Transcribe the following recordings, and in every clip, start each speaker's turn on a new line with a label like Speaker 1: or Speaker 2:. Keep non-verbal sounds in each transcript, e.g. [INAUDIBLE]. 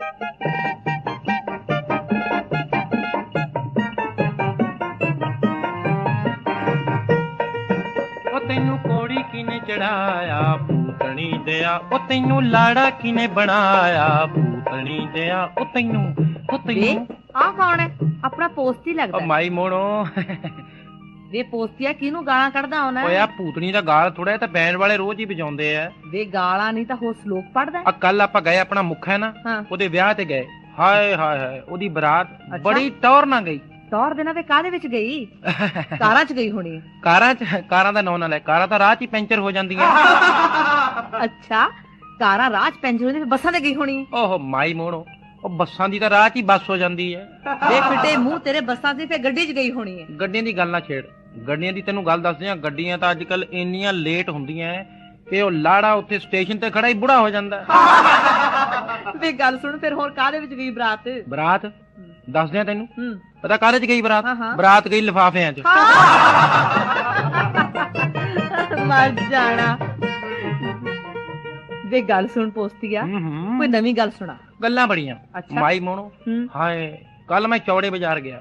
Speaker 1: ਉਹ ਤੈਨੂੰ ਕੋੜੀ ਕਿਨੇ ਚੜਾਇਆ ਭੂਤਣੀ ਦਿਆ। ਉਹ ਤੈਨੂੰ ਲਾੜਾ ਕਿਨੇ ਬਣਾਇਆ ਭੂਤਣੀ ਦਿਆ। ਉਹ ਤੈਨੂੰ ਉਹ
Speaker 2: ਵੇ
Speaker 1: ਤੈਨੂੰ।
Speaker 2: ਆਹ ਕੌਣ ਹੈ? ਆਪਣਾ ਪੋਸਟੀ
Speaker 1: ਉਹ
Speaker 2: ਲੱਗਦਾ ਹੈ।
Speaker 1: ਮਾਈ ਮੋਣੋ।
Speaker 2: ਵੇ ਪੋਸਟੀਆ ਕਿਹਨੂੰ ਗਾਲਾਂ ਕੱਢਦਾ ਹੋਣਾ?
Speaker 1: ਓਏ ਆ ਭੂਤਣੀ ਦਾ ਗਾਲ ਥੋੜਾ ਤਾਂ ਬੈਂਡ ਵਾਲੇ ਰੋਜ਼ ਹੀ ਵਜਾਉਂਦੇ ਆ।
Speaker 2: ਵੇ ਗਾਲਾਂ ਨਹੀਂ ਤਾਂ ਹੋਰ ਸ਼ਲੋਕ ਪੜਦਾ
Speaker 1: ਆ ਕੱਲ ਆਪਾਂ ਗਏ ਆਪਣਾ ਮੁੱਖ ਹੈ ਨਾ
Speaker 2: ਹਾਂ।
Speaker 1: ਉਹਦੇ ਵਿਆਹ ਤੇ ਗਏ। ਹਾਏ ਹਾਏ ਹਾਏ ਉਹਦੀ ਬਰਾਤ ਬੜੀ ਟੌਰ ਨਾ ਗਈ।
Speaker 2: ਤੌਰ ਦੇ ਨਾਲ ਵੇ ਕਾਦੇ ਵਿੱਚ ਗਈ? ਕਾਰਾਂ 'ਚ ਗਈ ਹੋਣੀ। ਹੈ।
Speaker 1: ਕਾਰਾਂ ਚ ਕਾਰਾਂ ਦਾ ਨਾਂ ਨਾ ਲੈ ਕਾਰਾਂ ਤਾਂ ਰਾਹ 'ਚ ਹੀ ਪੈਂਚਰ ਹੋ ਜਾਂਦੀਆਂ।
Speaker 2: ਅੱਛਾ ਕਾਰਾਂ ਰਾਹ 'ਚ ਪੈਂਚਰ ਹੁੰਦੀ ਫਿਰ ਬੱਸਾਂ ਤੇ ਗਈ ਹੋਣੀ। ਹੈ।
Speaker 1: ਓਹ ਮਾਈ ਮੋਣੋ ਉਹ ਬੱਸਾਂ ਦੀ ਤਾਂ ਰਾਹ 'ਚ ਹੀ ਬੱਸ ਹੋ ਜਾਂਦੀ ਹੈ। [LAUGHS]
Speaker 2: ਵੇ ਫਿੱਟੇ ਮੂੰਹ ਤੇਰੇ ਬੱਸਾਂ ਤੇ ਫਿਰ ਗੱਡੀ 'ਚ ਗਈ ਹੋਣੀ ਹੈ।
Speaker 1: ਗੱਡੀਆਂ ਦੀ ਗੱਲ ਨਾ ਛੇੜ। ਗੱਡੀਆਂ ਦੀ ਤੈਨੂੰ ਗੱਲ ਦੱਸਦੇ ਆ ਗੱਡੀਆਂ ਤਾਂ ਅੱਜਕੱਲ ਇੰਨੀਆਂ ਲੇਟ ਹੁੰਦੀਆਂ ਐ ਕਿ ਉਹ ਲਾੜਾ ਉੱਥੇ ਸਟੇਸ਼ਨ ਤੇ ਖੜਾ ਹੀ ਬੁੜਾ ਹੋ ਜਾਂਦਾ। [LAUGHS]
Speaker 2: ਵੇ ਗੱਲ ਸੁਣ ਫਿਰ ਹੋਰ ਕਾਦੇ ਵਿੱਚ ਗਈ ਬਰਾਤ?
Speaker 1: ਬਰਾਤ? ਦੱਸਦੇ ਆ ਤੈਨੂੰ।
Speaker 2: ਹੂੰ।
Speaker 1: ਪਤਾ ਕਾਹਦੇ 'ਚ ਗਈ ਬਰਾਤ?
Speaker 2: ਹਾਂ, ਹਾਂ।
Speaker 1: ਬਰਾਤ ਗਈ ਲਿਫਾਫਿਆਂ 'ਚ।
Speaker 2: ਮਰ ਜਾਣਾ। ਵੇ ਗੱਲ ਸੁਣ ਪੋਸਟੀਆ
Speaker 1: ਹੂੰ ਹੂੰ।
Speaker 2: ਕੋਈ ਨਵੀਂ ਗੱਲ ਸੁਣਾ।
Speaker 1: ਗੱਲਾਂ ਬੜੀਆਂ।
Speaker 2: ਅੱਛਾ।
Speaker 1: ਮਾਈ ਮੋਣੋ। ਹਾਏ ਕੱਲ ਮੈਂ ਚੌੜੇ ਬਾਜ਼ਾਰ ਗਿਆ।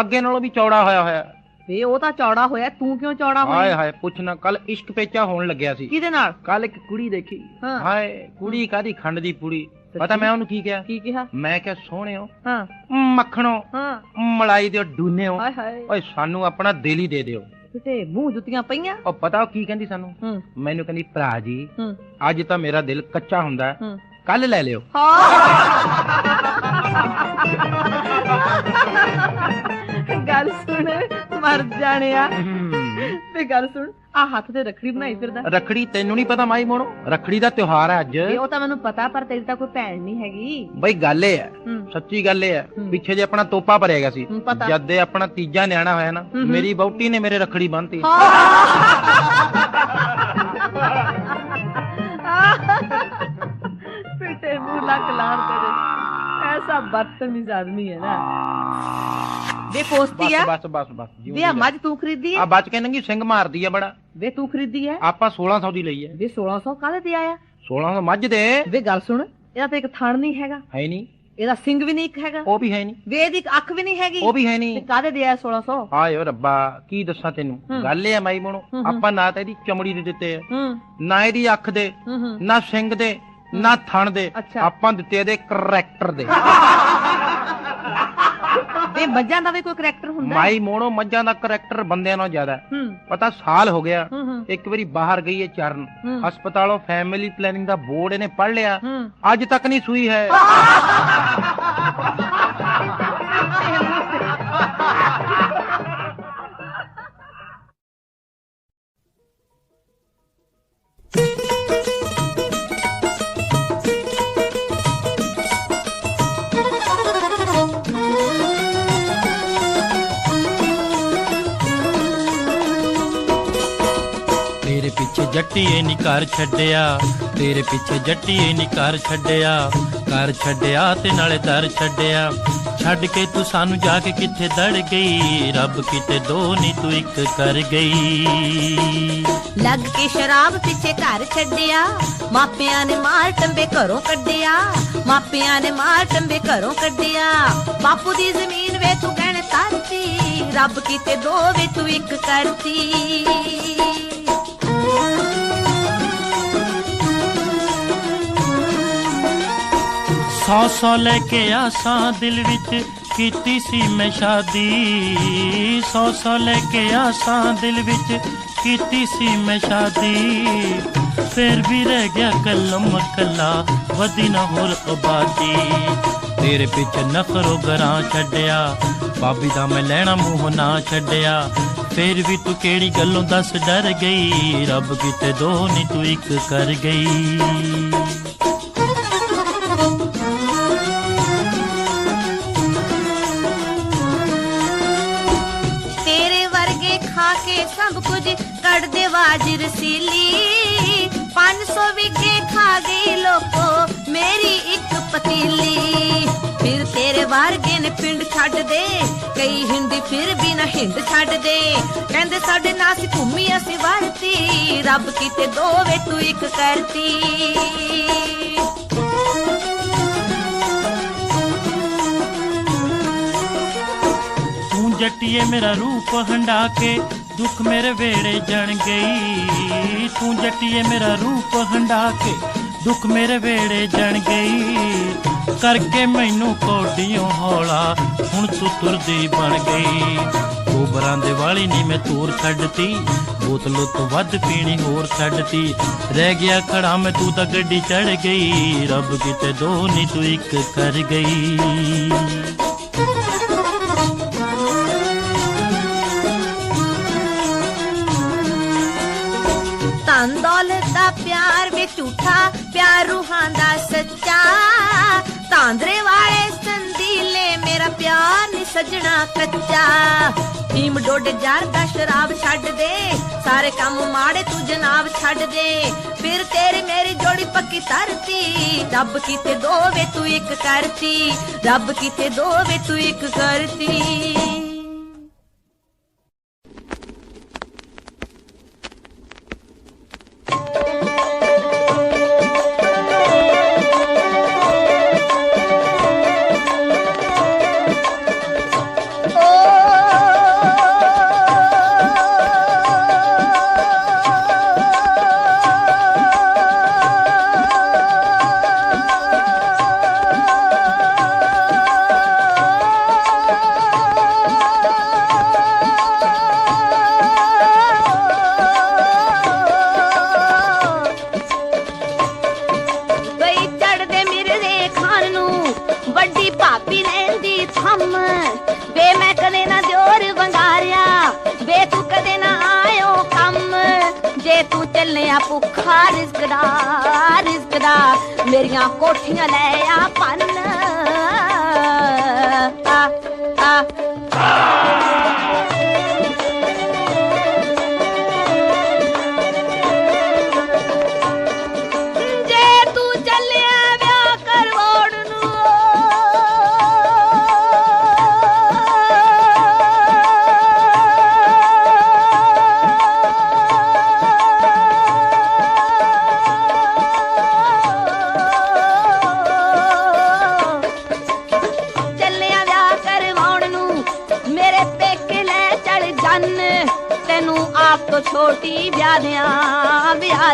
Speaker 1: ਅੱਗੇ ਨਾਲੋਂ ਵੀ ਚੌੜਾ ਹੋਇਆ ਹੋਇਆ।
Speaker 2: ਵੇ ਉਹ ਤਾਂ ਚੌੜਾ ਹੋਇਆ। ਤੂੰ ਕਿਉਂ ਚੌੜਾ
Speaker 1: ਹਾਏ
Speaker 2: ਹੋਇਆ
Speaker 1: ਹਾਏ ਪੁੱਛਣਾ ਕੱਲ ਇਸ਼ਕ ਪੇਚਾ ਹੋਣ ਲੱਗਿਆ ਸੀ।
Speaker 2: ਕਿਹਦੇ ਨਾਲ?
Speaker 1: ਕੱਲ ਇੱਕ ਕੁੜੀ ਦੇਖੀ। ਹਾਏ ਕੁੜੀ ਕਾਦੀ ਖੰਡ ਦੀ ਪੂੜੀ? ਪਤਾ ਮੈਂ ਉਹਨੂੰ ਕੀ ਕਿਹਾ?
Speaker 2: ਕੀ ਕਿਹਾ?
Speaker 1: ਮੈਂ ਕਿਹਾ ਸੋਹਣਿਓ
Speaker 2: ਹਾਂ।
Speaker 1: ਮੱਖਣੋ
Speaker 2: ਹਾਂ।
Speaker 1: ਮਲਾਈ ਦਿਓ ਡੂਨਿਓ।
Speaker 2: ਹਾਏ ਹਾਏ।
Speaker 1: ਓਏ ਸਾਨੂੰ ਆਪਣਾ ਦਿਲ ਹੀ ਦੇ ਦਿਓ।
Speaker 2: ਤੇ ਮੂੰਹ ਜੁੱਤੀਆਂ ਪਈਆਂ?
Speaker 1: ਉਹ ਪਤਾ ਉਹ ਕੀ ਕਹਿੰਦੀ ਸਾਨੂੰ? ਮੈਨੂੰ ਕਹਿੰਦੀ ਭਰਾ ਜੀ ਅੱਜ ਤਾਂ ਮੇਰਾ ਦਿਲ ਕੱਚਾ ਹੁੰਦਾ।
Speaker 2: ਹੂੰ।
Speaker 1: ਕੱਲ ਲੈ ਲਿਓ।
Speaker 2: ਹਾਂ। ਗੱਲ ਸੁਣ ਮਰ ਜਾਣਿਆ। ਤੇ ਗੱਲ ਸੁਣ ਆ ਹੱਥ ਤੇ ਰੱਖੜੀ ਬਣਾਈ ਫਿਰਦਾ।
Speaker 1: ਰਖੜੀ ਤੈਨੂੰ ਨਹੀਂ ਪਤਾ ਮਾਈ ਮੋਣੋ? ਰਖੜੀ ਦਾ ਤਿਉਹਾਰ ਹੈ ਅੱਜ।
Speaker 2: ਇਹ ਉਹ ਤਾਂ ਮੈਨੂੰ ਪਤਾ ਪਰ ਤੇਰੀ ਤਾਂ ਕੋਈ ਭੈਣ ਨਹੀਂ ਹੈਗੀ।
Speaker 1: ਬਈ ਗੱਲ ਇਹ ਹੈ। ਸੱਚੀ ਗੱਲ ਇਹ ਹੈ। ਪਿੱਛੇ ਜੇ ਆਪਣਾ ਤੋਪਾ ਭਰਿਆ ਗਿਆ ਸੀ। ਜਦ ਦੇ ਆਪਣਾ ਤੀਜਾ ਨਿਆਣਾ ਹੋਇਆ ਨਾ। ਮੇਰੀ ਬੌਟੀ ਨੇ ਮੇਰੇ ਰਖੜੀ ਬੰਨਤੀ।
Speaker 2: ਲੱਕ ਲਾਰ ਤੇਰੇ ਐਸਾ ਬਦਤਮੀਜ਼ ਆਦਮੀ ਹੈ ਨਾ। ਵੇ ਪੋਸਤੀ ਆ।
Speaker 1: ਬਸ ਬਸ ਬਸ
Speaker 2: ਵੇ ਆ ਮੱਝ ਤੂੰ ਖਰੀਦੀ
Speaker 1: ਆ
Speaker 2: ਹੈ
Speaker 1: ਬਚ ਕੇ ਨੰਗੀ ਸਿੰਘ ਮਾਰਦੀ ਆ ਬੜਾ।
Speaker 2: ਵੇ ਤੂੰ ਖਰੀਦੀ ਹੈ?
Speaker 1: ਆਪਾਂ 1600 ਦੀ ਲਈ ਹੈ।
Speaker 2: ਵੇ 1600 ਕਾਹਦੇ ਤੇ ਆਇਆ?
Speaker 1: 1600 ਮੱਝ ਦੇ।
Speaker 2: ਵੇ ਗੱਲ ਸੁਣ ਇਹਦਾ ਤਾਂ ਇੱਕ ਥਣ ਨਹੀਂ ਹੈਗਾ।
Speaker 1: ਹੈ ਨਹੀਂ।
Speaker 2: ਇਹਦਾ ਸਿੰਘ ਵੀ ਨਹੀਂ ਇੱਕ ਹੈਗਾ।
Speaker 1: ਉਹ ਵੀ ਹੈ ਨਹੀਂ।
Speaker 2: ਵੇ ਇਹਦੀ ਇੱਕ ਅੱਖ ਵੀ ਨਹੀਂ ਹੈਗੀ।
Speaker 1: ਉਹ ਵੀ ਹੈ
Speaker 2: ਤੇ
Speaker 1: ਨਹੀਂ
Speaker 2: ਕਾਹਦੇ ਦੇ ਆਇਆ 1600
Speaker 1: ਹਾਏ ਓ ਰੱਬਾ ਕੀ ਦੱਸਾਂ ਤੈਨੂੰ। ਗੱਲ ਇਹ ਆ ਮਾਈ ਮੋਣੋ। ਆਪਾਂ ਨਾ ਤਾਂ ਇਹਦੀ ਚਮੜੀ ਦੇ ਦਿੱਤੇ ਆ। ਨਾ ਇਹਦੀ ਅੱਖ ਦੇ ਨਾ ਸਿੰਘ ਦੇ। ਨਾ ਥਣ ਦੇ
Speaker 2: ਅੱਛਾ।
Speaker 1: ਆਪਾਂ ਦਿੱਤੇ ਇਹਦੇ ਕਰੈਕਟਰ ਦੇ।
Speaker 2: ਵੇ ਮੱਝਾਂ ਦਾ ਵੀ ਕੋਈ ਕਰੈਕਟਰ ਹੁੰਦਾ ਹੈ?
Speaker 1: ਮਾਈ ਮੋਣੋ ਮੱਝਾਂ ਦਾ ਕਰੈਕਟਰ ਬੰਦਿਆਂ ਨਾਲੋਂ ਜ਼ਿਆਦਾ ਹੈ।
Speaker 2: ਹੂੰ।
Speaker 1: ਪਤਾ ਸਾਲ ਹੋ ਗਿਆ।
Speaker 2: ਹੂੰ ਹੂੰ।
Speaker 1: ਇੱਕ ਵਾਰੀ ਬਾਹਰ ਗਈ ਹੈ ਚਰਨ।
Speaker 2: ਹੂੰ।
Speaker 1: ਹਸਪਤਾਲੋਂ ਫੈਮਿਲੀ ਪਲੈਨਿੰਗ ਦਾ ਬੋਰਡ ਇਹਨੇ ਪੜ ਲਿਆ।
Speaker 2: ਹੂੰ।
Speaker 1: ਅੱਜ ਤੱਕ ਨਹੀਂ ਸੂਈ ਹੈ। [LAUGHS]
Speaker 3: ਘਰ ਛੱਡਿਆ, ਤੇਰੇ ਪਿੱਛੇ ਜੱਟੀਏ ਨੀ ਘਰ ਛੱਡਿਆ ਘਰ ਛੱਡਿਆ ਤੇ ਨਾਲੇ ਦਰ ਛੱਡਿਆ। ਛੱਡ ਕੇ ਤੂੰ ਸਾਨੂੰ ਜਾ ਕੇ ਕਿੱਥੇ ਦੜ ਗਈ, ਰੱਬ ਕਿਤੇ ਦੋ ਨੀ ਤੂੰ ਇੱਕ ਕਰ ਗਈ।
Speaker 4: ਲੱਗ ਕੇ ਸ਼ਰਾਬ ਪਿੱਛੇ ਘਰ ਛੱਡਿਆ, ਮਾਪਿਆਂ ਨੇ ਮਾਰ ਟੰਬੇ ਘਰੋਂ ਕੱਢਿਆ, ਮਾਪਿਆਂ ਨੇ ਮਾਰ ਟੰਬੇ ਘਰੋਂ ਕੱਢਿਆ। ਬਾਪੂ ਦੀ ਜ਼ਮੀਨ ਵੇ ਤੂੰ ਕਹਿਣ ਤਰਤੀ, ਰੱਬ ਕੀਤੇ ਦੋ ਵੇ ਤੂੰ ਇੱਕ ਕਰਤੀ।
Speaker 3: ਸੌ ਸੌ ਲੈ ਕੇ ਆਸਾਂ ਦਿਲ ਵਿੱਚ ਕੀਤੀ ਸੀ ਮੈਂ ਸ਼ਾਦੀ। ਸੌ ਸੌ ਲੈ ਕੇ ਆਸਾਂ ਦਿਲ ਵਿੱਚ ਕੀਤੀ ਸੀ ਮੈਂ ਸ਼ਾਦੀ। ਫਿਰ ਵੀ ਰਹਿ ਗਿਆ ਕਲਮ ਕੱਲਾ, ਵਧੀ ਨਾ ਹੋਰ ਆਬਾਦੀ ਤੇਰੇ ਪਿੱਛੇ ਨਖਰੋ ਗਰਾਂ ਛੱਡਿਆ ਬਾਬੀ ਦਾ ਮੈਂ ਲੈਣਾ ਮੂੰਹ ਨਾ ਛੱਡਿਆ। ਫਿਰ ਵੀ ਤੂੰ ਕਿਹੜੀ ਗੱਲੋਂ ਦੱਸ ਡਰ ਗਈ, ਰੱਬ ਕਿਤੇ ਦੋ ਨਹੀਂ ਤੂੰ ਇੱਕ ਕਰ ਗਈ।
Speaker 4: ਕੇ ਸਭ ਕੁਝ ਕੱਢਦੇ ਵਾਜ ਰਸੀਲੀ। 500 ਵਿਖੇ ਖਾ ਗਈ ਲੋਕੋ, ਮੇਰੀ ਇੱਕ ਪਤੀਲੀ। ਫਿਰ ਤੇਰੇ ਵਰਗੇ ਨੇ ਪਿੰਡ ਛੱਡ ਦੇ, ਕਈ ਹਿੰਦੀ ਫਿਰ ਵੀ ਨਾ ਹਿੰਦ ਛੱਡ ਦੇ। ਕਹਿੰਦੇ ਸਾਡੇ ਨਾਲ ਸੀ ਘੁੰਮੀ ਅਸੀਂ ਵਰਤੀ, ਰੱਬ ਕੀਤੇ ਦੋਵੇਂ ਤੂੰ ਇੱਕ ਕਰਤੀ।
Speaker 3: ਜੱਟੀਏ ਮੇਰਾ ਰੂਪ ਹੰਡਾ ਕੇ ਦੁੱਖ ਮੇਰੇ ਵੇੜੇ ਜਣ ਗਈ। ਤੂੰ ਜੱਟੀਏ ਮੇਰਾ ਰੂਪ ਹੰਡਾ ਕੇ ਦੁੱਖ ਮੇਰੇ ਵੇੜੇ ਜਣ ਗਈ। ਕਰਕੇ ਮੈਨੂੰ ਕੋਡੀਆਂ ਹੌਲਾ, ਹੁਣ ਤੂੰ ਤੁਰਦੀ ਬਣ ਗਈ। ਗੋਬਰਾਂ ਦੇ ਵਾਲੀ ਨਹੀਂ ਮੈਂ ਤੂਰ ਛੱਡਤੀ, ਬੋਤਲ ਤੋਂ ਵੱਧ ਪੀਣੀ ਹੋਰ ਛੱਡਤੀ। ਰਹਿ ਗਿਆ ਖੜਾ ਮੈਂ ਤੂੰ ਤਾਂ ਗੱਡੀ ਚੜ ਗਈ, ਰੱਬ ਕਿਤੇ ਦੋ ਨਹੀਂ ਤੂੰ ਇੱਕ ਕਰ ਗਈ।
Speaker 4: ਧਨ ਦੌਲਤ ਦਾ ਪਿਆਰ ਵੇ ਝੂਠਾ, ਪਿਆਰ ਰੂਹਾਂ ਦਾ ਸੱਚਾ। ਤਾਂਦਰੇ ਵਾਲੇ ਸੰਦੀਲੇ ਮੇਰਾ ਪਿਆਰ ਨੀ ਸਜਣਾ ਕੱਚਾ। ਟੀਮ ਡੋਡ ਜਰ ਦਾ ਸ਼ਰਾਬ ਛੱਡ ਦੇ, ਸਾਰੇ ਕੰਮ ਮਾੜੇ ਤੂੰ ਜਨਾਬ ਛੱਡ ਦੇ। ਫਿਰ ਤੇਰੀ ਮੇਰੀ ਜੋੜੀ ਪੱਕੀ ਤਰਤੀ ਰੱਬ ਕੀਤੇ ਦੋ ਵੇ ਤੂੰ ਇੱਕ ਕਰਤੀ, ਰੱਬ ਕੀਤੇ ਦੋ ਵੇ ਤੂੰ ਇੱਕ ਕਰਤੀ। ਜੇ ਤੂੰ ਚੱਲਿਆ ਭੁੱਖਾ ਰਿਜ਼ਕ ਦਾ ਮੇਰੀਆਂ ਕੋਠੀਆਂ ਲੈ ਆ ਪੰਨ। ਆ ਆ ਜੇ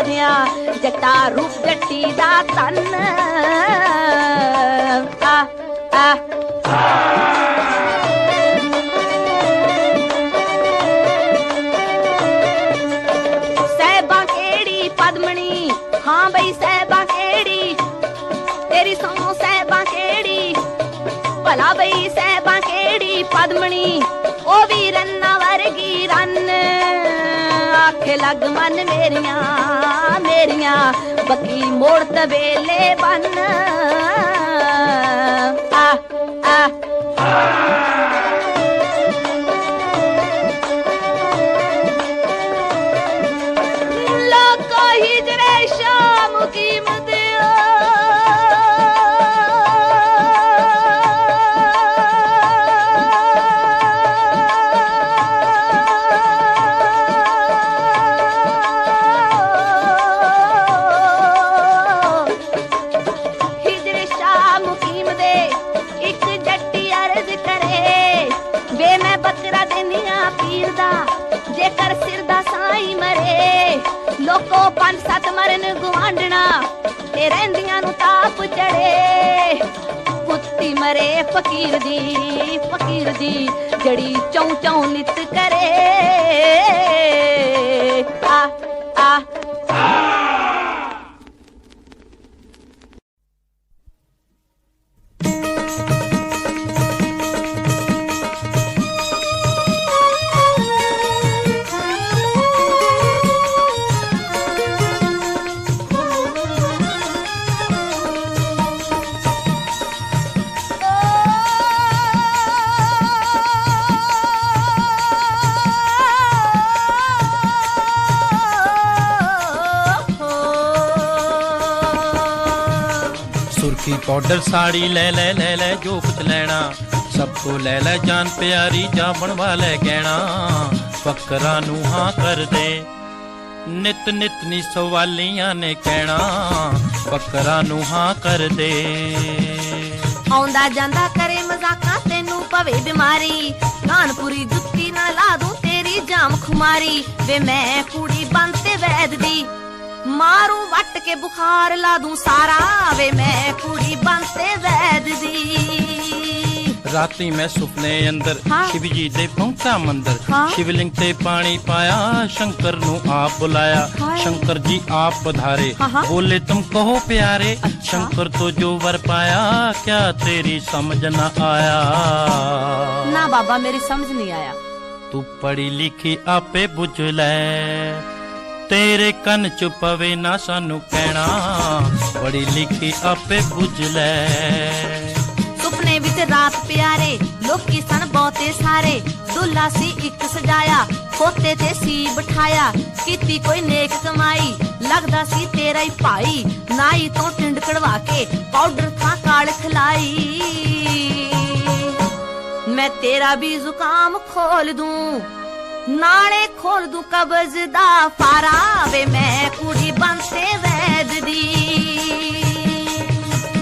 Speaker 4: ਦਿਆਂ ਵਿਆਹ ਦਿਆਂ ਰੂਪ ਜੱਟੀ ਦਾ ਤਨ ਆ ਆ। ਸਹਿਬਾ ਕਿਹੜੀ ਪਦਮਣੀ? ਹਾਂ ਬਈ ਸਹਿਬਾ ਕਿਹੜੀ? ਤੇਰੀ ਸੋਹ ਸਹਿਬਾ ਕਿਹੜੀ? ਭਲਾ ਬਈ ਸਹਿਬਾ ਕਿਹੜੀ ਪਦਮਣੀ? ਆਖੇ ਮਨ ਮੇਰੀਆਂ ਮੇਰੀਆਂ। ਬੱਕੀ ਮੋੜ ਤਵੇਲੇ ਬੰਨ। ਆ ਆ। ਲੋਕੋ ਹਿਜਰੇ ਸ਼ਾਮ ਕੀਮਤ ਲੋਕੋ ਪੰਜ ਸੱਤ ਮਰਨ ਗਵਾਂਡਣਾ ਤੇ ਰਹਿੰਦੀਆਂ ਨੂੰ ਤਾਪ ਚੜੇ। ਕੁੱਤੀ ਮਰੇ ਫਕੀਰ ਦੀ ਫਕੀਰ ਦੀ ਜੜੀ ਚੌਂ ਚੌਂ ਨਿਤ ਕਰੇ। ਆ ਆ
Speaker 3: ਸੁਰਖੀ ਪਾਊਡਰ ਸਾੜੀ ਲੈ ਲੈ ਲੈ ਲੈ ਜੋ ਕੁਛ ਲੈਣਾ। ਸਭ ਤੋਂ ਲੈ ਲੈ ਜਾਨ ਪਿਆਰੀ ਜਾ ਬਣਵਾ ਲੈ ਫਕਰਾਂ ਨੂੰ ਹਾਂ ਕਰ ਨਿਤ ਨਿਤ ਨੀ ਸਵਾਲੀਆਂ ਨੇ ਕਹਿਣਾ। ਫਕਰਾਂ ਨੂੰ ਹਾਂ ਕਰ ਦੇ।
Speaker 4: ਆਉਂਦਾ ਜਾਂਦਾ ਕਰੇ ਮਜ਼ਾਕਾਂ, ਤੈਨੂੰ ਪਵੇ ਬਿਮਾਰੀ। ਕਾਨਪੁਰੀ ਜੁੱਤੀ ਨਾਲ ਲਾ ਦੂੰ ਤੇਰੀ ਜਾਮ ਖੁਮਾਰੀ। ਵੇ ਮੈਂ ਕੁੜੀ ਬੰਤੇ ਵੈਦ ਦੀ। ਮਾਰੂ ਵੱਟ ਕੇ ਬੁਖਾਰ ਲਾ ਦੂੰ ਸਾਰਾ ਵੇ ਮੈਂ ਕੁੜੀ ਬੰਤੇ ਵੈਦ ਦੀ।
Speaker 3: ਰਾਤੀ ਮੈਂ ਸੁਪਨੇ ਅੰਦਰ ਸ਼ਿਵ ਜੀ ਦੇ ਪਹੁੰਚਾ ਮੰਦਰ। ਸ਼ਿਵਲਿੰਗ ਤੇ ਪਾਣੀ ਪਾਇਆ ਸ਼ੰਕਰ ਨੂੰ ਆਪ ਬੁਲਾਇਆ। ਸ਼ੰਕਰ ਜੀ ਆਪ ਪਧਾਰੇ ਬੋਲੇ ਤੁਮ ਕਹੋ
Speaker 4: ਪਿਆਰੇ
Speaker 3: ਸ਼ੰਕਰ ਤੋਂ ਜੋ ਵਰ ਪਾਇਆ ਕਿਆ ਤੇਰੀ ਸਮਝ ਨਾ ਆਇਆ?
Speaker 4: ਨਾ ਬਾਬਾ ਮੇਰੀ ਸਮਝ ਨਹੀਂ ਆਇਆ।
Speaker 3: ਤੂੰ ਪੜੀ ਲਿਖੀ ਆਪੇ ਬੁਝ ਲੈ। ਤੇਰੇ ਕੰਨ ਚ ਪਵੇ ਨਾ ਸਾਨੂੰ ਕਹਿਣਾ ਪੜੀ ਲਿਖੀ ਆਪੇ ਬੁੱਝ ਲੈ।
Speaker 4: ਸੁਪਨੇ ਵਿੱਚ ਰਾਤ ਪਿਆਰੇ, ਲੋਕੀ ਸਨ ਬਹੁਤੇ ਸਾਰੇ। ਦੁੱਲਾ ਸੀ ਇੱਕ ਸਜਾਇਆ, ਖੋਤੇ ਤੇ ਸੀ ਬਿਠਾਇਆ। ਕੀਤੀ ਕੋਈ ਨੇਕ ਕਮਾਈ, ਲੱਗਦਾ ਸੀ ਤੇਰਾ ਹੀ ਭਾਈ। ਨਾਈ ਤੋਂ ਟਿੰਡ ਕਢਵਾ ਕੇ ਪਾਊਡਰ ਥਾਂ ਕਾਲ ਖਲਾਈ। ਮੈਂ ਤੇਰਾ ਵੀ ਜ਼ੁਕਾਮ ਖੋਲ ਦੂੰ ਨਾਲੇ ਖੋਲ ਦੂੰ ਕਬਜ਼ ਦਾ ਫਾਰਾ ਵੇ ਮੈਂ ਕੁੜੀ ਬੰਤੇ ਵੈਦ ਦੀ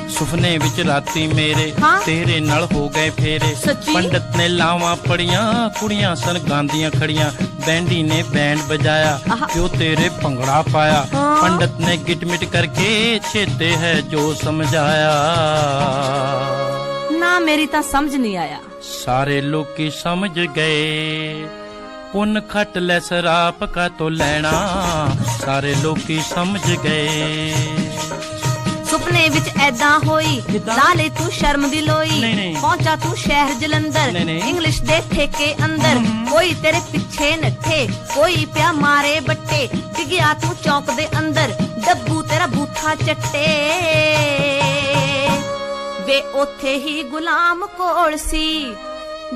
Speaker 3: ਸੁਪਨੇ ਵਿੱਚ ਰਾਤੀ ਮੇਰੇ
Speaker 4: ਹਾਂ।
Speaker 3: ਤੇਰੇ ਨਾਲ ਹੋ ਗਏ ਫੇਰੇ
Speaker 4: ਸੱਚੀ?
Speaker 3: ਪੰਡਤ ਨੇ ਲਾਵਾਂ ਪੜੀਆਂ ਕੁੜੀਆਂ ਸਨ ਗਾਂਦੀਆਂ ਖੜੀਆਂ ਬੈਂਡੀ ਨੇ ਬੈਂਡ ਬਜਾਇਆ
Speaker 4: ਆਹਾ।
Speaker 3: ਤੇਰੇ ਭੰਗੜਾ ਪਾਇਆ
Speaker 4: ਹਾਂ।
Speaker 3: ਪੰਡਤ ਨੇ ਗਿਟ ਮਿਟ ਕਰਕੇ ਛੇਤੇ ਹੈ ਜੋ ਸਮਝਾਇਆ
Speaker 4: ਨਾ ਮੇਰੀ ਤਾਂ ਸਮਝ ਨਹੀਂ ਆਇਆ
Speaker 3: ਸਾਰੇ ਲੋਕੀ ਸਮਝ ਗਏ ਪੁੰਨ ਖੱਟ ਲੈ ਸਰਾਪ ਕਾ ਤੋ ਲੈਣਾ। ਸਾਰੇ ਲੋਕੀ ਸਮਝ ਗਏ।
Speaker 4: ਸੁਪਨੇ ਵਿੱਚ ਐਦਾਂ ਹੋਈ? ਲਾਲੇ ਤੂੰ ਸ਼ਰਮ ਦੀ ਲੋਈ। ਪਹੁੰਚਾ ਤੂੰ ਸ਼ਹਿਰ ਜਲੰਧਰ। ਇੰਗਲਿਸ਼ ਦੇ ਠੇਕੇ ਅੰਦਰ। ਕੋਈ ਤੇਰੇ ਪਿੱਛੇ ਨੱਠੇ ਕੋਈ ਪਿਆ ਮਾਰੇ ਬੱਟੇ। ਡਿੱਗਿਆ ਤੂੰ ਚੌਕ ਦੇ ਅੰਦਰ ਡੱਬੂ ਤੇਰਾ ਬੂਥਾ ਚੱਟੇ। ਵੇ ਉੱਥੇ ਹੀ ਗੁਲਾਮ ਕੋਲ ਸੀ।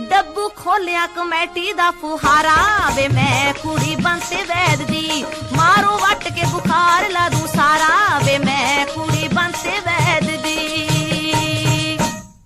Speaker 4: ਡੱਬੂ ਖੋਲਿਆ ਕਮੇਟੀ ਦਾ ਫੁਹਾਰਾ। ਵੇ ਮੈਂ ਕੁੜੀ ਬੰਤੇ ਵੈਦ ਦੀ, ਮਾਰੋ ਵੱਟ ਕੇ ਬੁਖਾਰ ਲਾ ਦੂੰ ਸਾਰਾ। ਵੇ ਮੈਂ ਕੁੜੀ ਬੰਤੇ ਵੈਦ